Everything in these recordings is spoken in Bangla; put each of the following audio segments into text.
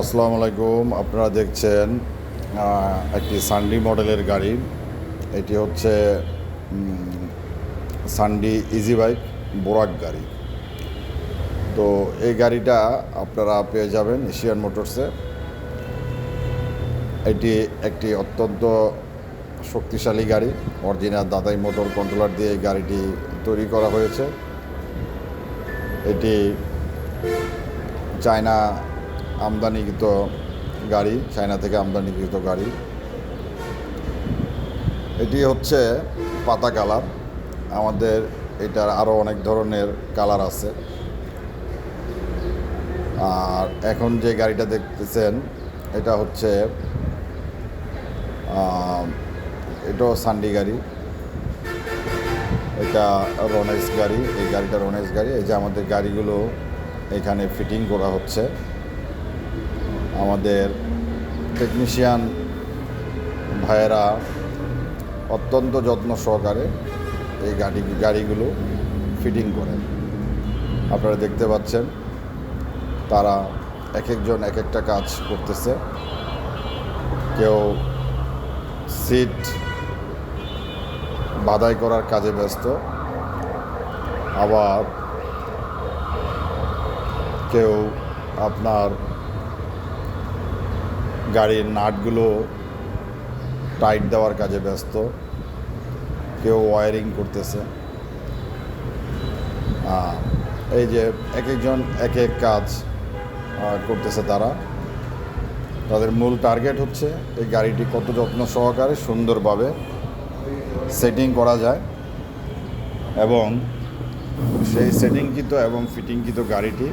আসসালামু আলাইকুম। আপনারা দেখছেন একটি সানডি মডেলের গাড়ি। এটি হচ্ছে সানডি ইজি বাইক বোরাক গাড়ি। তো এই গাড়িটা আপনারা পেয়ে যাবেন এশিয়ান মোটরসে এটি একটি অত্যন্ত শক্তিশালী গাড়ি অরিজিনাল দাদাই মোটর কন্ট্রোলার দিয়ে এই গাড়িটি তৈরি করা হয়েছে। এটি চায়না আমদানিকৃত গাড়ি, চায়না থেকে আমদানিকৃত গাড়ি। এটি হচ্ছে পাতা কালার। আমাদের এটার আরও অনেক ধরনের কালার আছে। আর এখন যে গাড়িটা দেখতেছেন, এটা হচ্ছে এটাও সান্ডি গাড়ি। এটা রনেক্স গাড়ি, এই গাড়িটা রনেক্স গাড়ি। এই যে আমাদের গাড়িগুলো এখানে ফিটিং করা হচ্ছে। আমাদের টেকনিশিয়ান ভাইয়েরা অত্যন্ত যত্ন সহকারে এই গাড়ি, গাড়িগুলো ফিটিং করেন। আপনারা দেখতে পাচ্ছেন, তারা এক একজন এক একটা কাজ করতেছে। কেউ সিট বাধাই করার কাজে ব্যস্ত, আবার কেউ আপনার গাড়ির নাটগুলো টাইট দেওয়ার কাজে ব্যস্ত। কেউ ওয়ারিং করতেছে। এই যে এক একজন এক এক কাজ করতেছে তারা। তাদের মূল টার্গেট হচ্ছে এই গাড়িটি কত যত্ন সহকারে সুন্দরভাবে সেটিং করা যায় এবং সেই সেটিংকৃত এবং ফিটিংকৃত গাড়িটি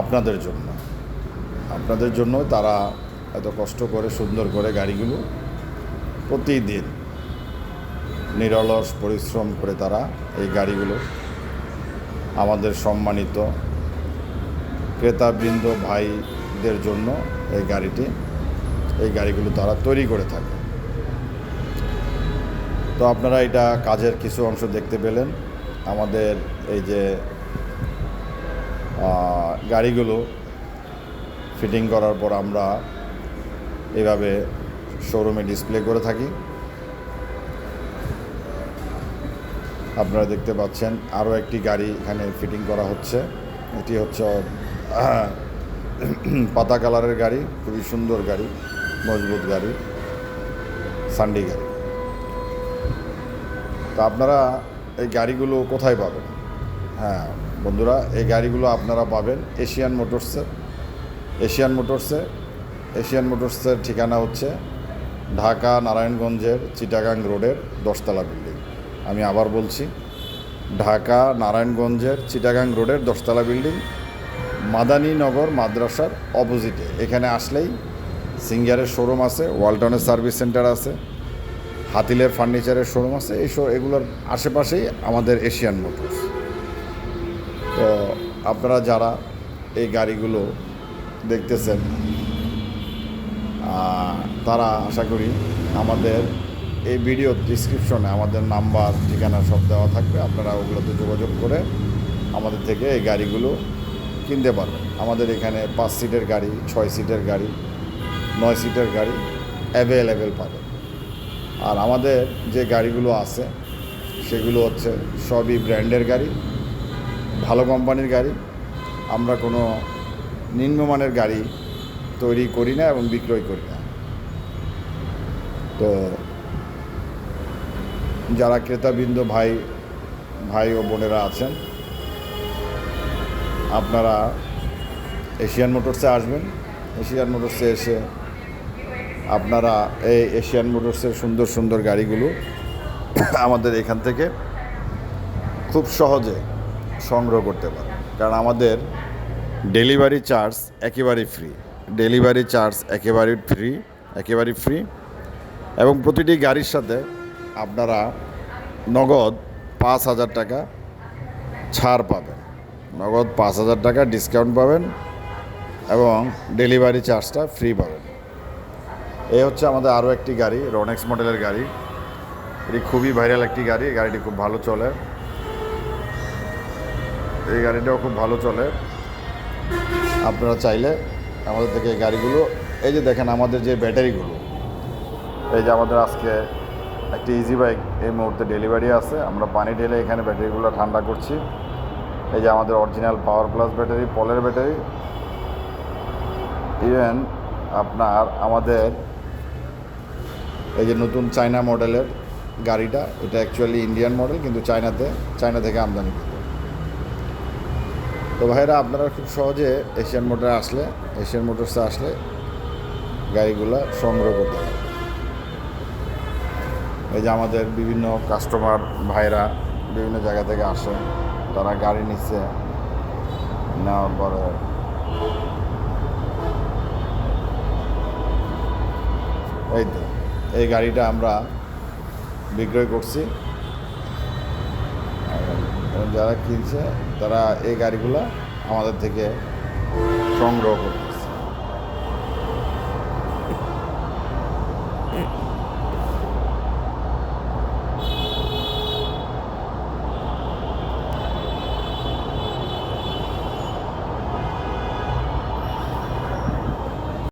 আপনাদের জন্য। আপনাদের জন্য তারা এত কষ্ট করে সুন্দর করে গাড়িগুলো প্রতিদিন নিরলস পরিশ্রম করে তারা এই গাড়িগুলো আমাদের সম্মানিত ক্রেতাবৃন্দ ভাইদের জন্য এই গাড়িটি, এই গাড়িগুলো তারা তৈরি করে থাকে। তো আপনারা এটা কাজের কিছু অংশ দেখতে পেলেন। আমাদের এই যে গাড়িগুলো ফিটিং করার পর আমরা এভাবে শোরুমে ডিসপ্লে করে থাকি। আপনারা দেখতে পাচ্ছেন আরও একটি গাড়ি এখানে ফিটিং করা হচ্ছে। এটি হচ্ছে পাতা কালারের গাড়ি, খুবই সুন্দর গাড়ি, মজবুত গাড়ি, সান্ডি গাড়ি। তো আপনারা এই গাড়িগুলো কোথায় পাবেন? হ্যাঁ বন্ধুরা, এই গাড়িগুলো আপনারা পাবেন এশিয়ান মোটরসে এশিয়ান মোটরসে। এশিয়ান মোটরসের ঠিকানা হচ্ছে ঢাকা নারায়ণগঞ্জের চিটাগাং রোডের দশতলা বিল্ডিং। আমি আবার বলছি, ঢাকা নারায়ণগঞ্জের চিটাগাং রোডের দশতলা বিল্ডিং, মাদানীনগর মাদ্রাসার অপোজিটে। এখানে আসলেই সিঙ্গারের শোরুম আছে, ওয়ালটনের সার্ভিস সেন্টার আছে, হাতিলের ফার্নিচারের শোরুম আছে, এই এগুলোর আশেপাশেই আমাদের এশিয়ান মোটরস। তো আপনারা যারা এই গাড়িগুলো দেখতেছেন। তারা আশা করি আমাদের এই ভিডিও ডিসক্রিপশনে আমাদের নাম্বার, ঠিকানা সব দেওয়া থাকবে। আপনারা ওগুলোতে যোগাযোগ করে আমাদের থেকে এই গাড়িগুলো কিনতে পারবেন। আমাদের এখানে পাঁচ সিটের গাড়ি, ছয় সিটের গাড়ি, নয় সিটের গাড়ি অ্যাভেলেবেল পাবেন। আর আমাদের যে গাড়িগুলো আছে, সেগুলো হচ্ছে সবই ব্র্যান্ডের গাড়ি, ভালো কোম্পানির গাড়ি। আমরা কোনো নিম্নমানের গাড়ি তৈরি করি না এবং বিক্রয় করি না। তো যারা ক্রেতাবৃন্দ ভাই ভাই ও বোনেরা আছেন, আপনারা এশিয়ান মোটরসে আসবেন। এশিয়ান মোটরসে এসে আপনারা এই এশিয়ান মোটরসের সুন্দর সুন্দর গাড়িগুলো আমাদের এখান থেকে খুব সহজে সংগ্রহ করতে পারেন। কারণ আমাদের ডেলিভারি চার্জ একেবারেই ফ্রি। ডেলিভারি চার্জ একেবারেই ফ্রি একেবারেই ফ্রি। এবং প্রতিটি গাড়ির সাথে আপনারা নগদ পাঁচ হাজার টাকা ছাড় পাবেন। নগদ পাঁচ হাজার টাকা ডিসকাউন্ট পাবেন এবং ডেলিভারি চার্জটা ফ্রি পাবেন। এই হচ্ছে আমাদের আরও একটি গাড়ি রনেক্স মডেলের গাড়ি। এটি খুবই ভাইরাল একটি গাড়ি, গাড়িটি খুব ভালো চলে। এই গাড়িটাও খুব ভালো চলে। আপনারা চাইলে আমাদের থেকে গাড়িগুলো, এই যে দেখেন আমাদের যে ব্যাটারিগুলো, এই যে আমাদের আজকে একটি ইজি বাইক এই মুহূর্তে ডেলিভারি আছে। আমরা পানি ঢেলে এখানে ব্যাটারিগুলো ঠান্ডা করছি। এই যে আমাদের অরিজিনাল পাওয়ার প্লাস ব্যাটারি পলের ব্যাটারি। ইভেন আপনার আমাদের এই যে নতুন চায়না মডেলের গাড়িটা, এটা অ্যাকচুয়ালি ইন্ডিয়ান মডেল কিন্তু চায়নাতে চায়না থেকে আমদানি তো ভাইরা, আপনারা খুব সহজে এশিয়ান মোটর আসলে এশিয়ান মোটরসে আসলে গাড়িগুলো সংগ্রহ করতে এই যে আমাদের বিভিন্ন কাস্টমার ভাইরা বিভিন্ন জায়গা থেকে আসে, তারা গাড়ি নিচ্ছে, নেওয়ার পরে এই তো, এই গাড়িটা আমরা বিক্রয় করছি। আর যারা কিনছে তারা এই গাড়িগুলো আমাদের থেকে সংগ্রহ করতেছে